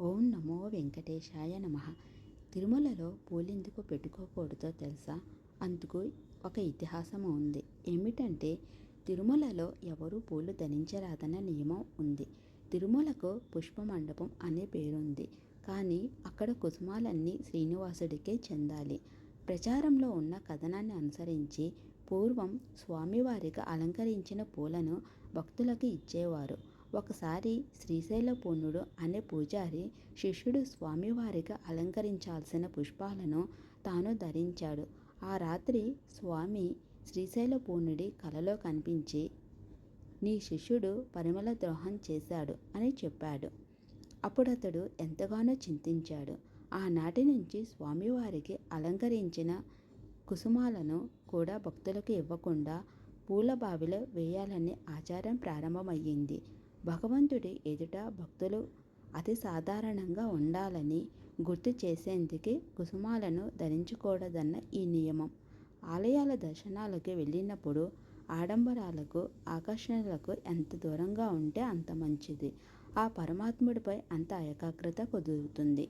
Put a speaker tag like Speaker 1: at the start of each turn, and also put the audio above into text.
Speaker 1: ఓం నమో వెంకటేశాయ నమ. తిరుమలలో పూలెందుకు పెట్టుకోకూడదో తెలుసా? అందుకు ఒక ఇతిహాసం ఉంది. ఏమిటంటే తిరుమలలో ఎవరు పూలు ధరించరాదన్న నియమం ఉంది. తిరుమలకు పుష్ప మండపం అనే పేరుంది. కానీ అక్కడ కుసుమాలన్నీ శ్రీనివాసుడికే చెందాలి. ప్రచారంలో ఉన్న కథనాన్ని అనుసరించి పూర్వం స్వామివారికి అలంకరించిన పూలను భక్తులకు ఇచ్చేవారు. ఒకసారి శ్రీశైల పూర్ణుడు అనే పూజారి శిష్యుడు స్వామివారికి అలంకరించాల్సిన పుష్పాలను తాను ధరించాడు. ఆ రాత్రి స్వామి శ్రీశైల పూర్ణుడి కలలో కనిపించి నీ శిష్యుడు పరిమళ ద్రోహం చేశాడు అని చెప్పాడు. అప్పుడు అతడు ఎంతగానో చింతించాడు. ఆనాటి నుంచి స్వామివారికి అలంకరించిన కుసుమాలను కూడా భక్తులకు ఇవ్వకుండా పూల బావిలో వేయాలనే ఆచారం ప్రారంభమయ్యింది. భగవంతుడి ఎదుట భక్తులు అతి సాధారణంగా ఉండాలని గుర్తు చేసేందుకే కుసుమాలను ధరించకూడదన్న ఈ నియమం. ఆలయాల దర్శనాలకు వెళ్ళినప్పుడు ఆడంబరాలకు ఆకర్షణలకు ఎంత దూరంగా ఉంటే అంత మంచిది. ఆ పరమాత్ముడిపై అంత ఏకాగ్రత కుదురుతుంది.